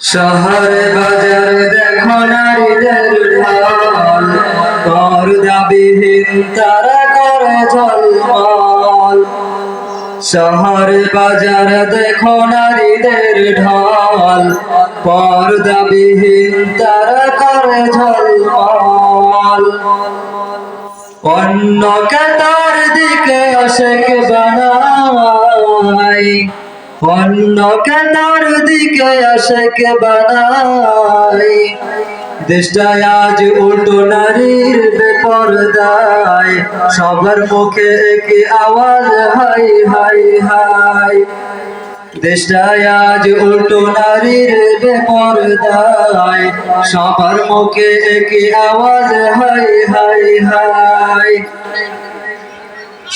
শহরে বাজার দেখো নারীদের ঢল পর্দাবিহীন তারা করে ঝলমল। শহরে বাজারে দেখো নারীদের ঢল পর্দাবিহীন তারা করে ঝলমল। অন্য কাতার দিকে আশেক বানাই অন্য কাতার দিকে আশেক বানাই দেশটায় আজ উল্টো নারীর বেপরদায়। সবার মুখে একই আওয়াজ, হাই হাই হাই। দেশটায় আজ উল্টো নারীর বেপরদায়। সবার মুখে একই আওয়াজ, হাই হাই হাই।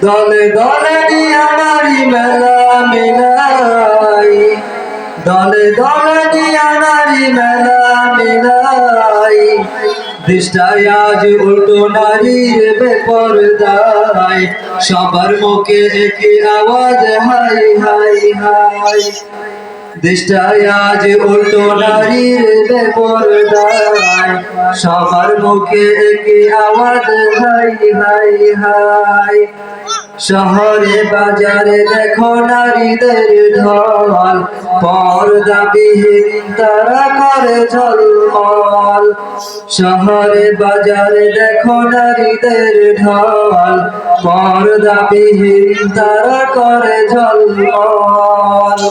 দলে দলে নিয়ে নারী মেলা মিলাই। দলে দলে দি নারী মেলা মিলাই। দৃষ্টায় আজ উল্টো নারীর বেপরদায়। সবার মুখে একই আওয়াজ, হাই হাই হাই। দেশটায় উল্টো নারীর সবার মুখে একই আওয়াজ, হাই হাই হাই। শহরে, বাজারে দেখো নারীদের ঢল। পর্দা বিহীন তারা করে ঝলমল। শহরে, বাজারে দেখো নারীদের ঢল। পর্দা বিহীন তারা করে ঝলমল।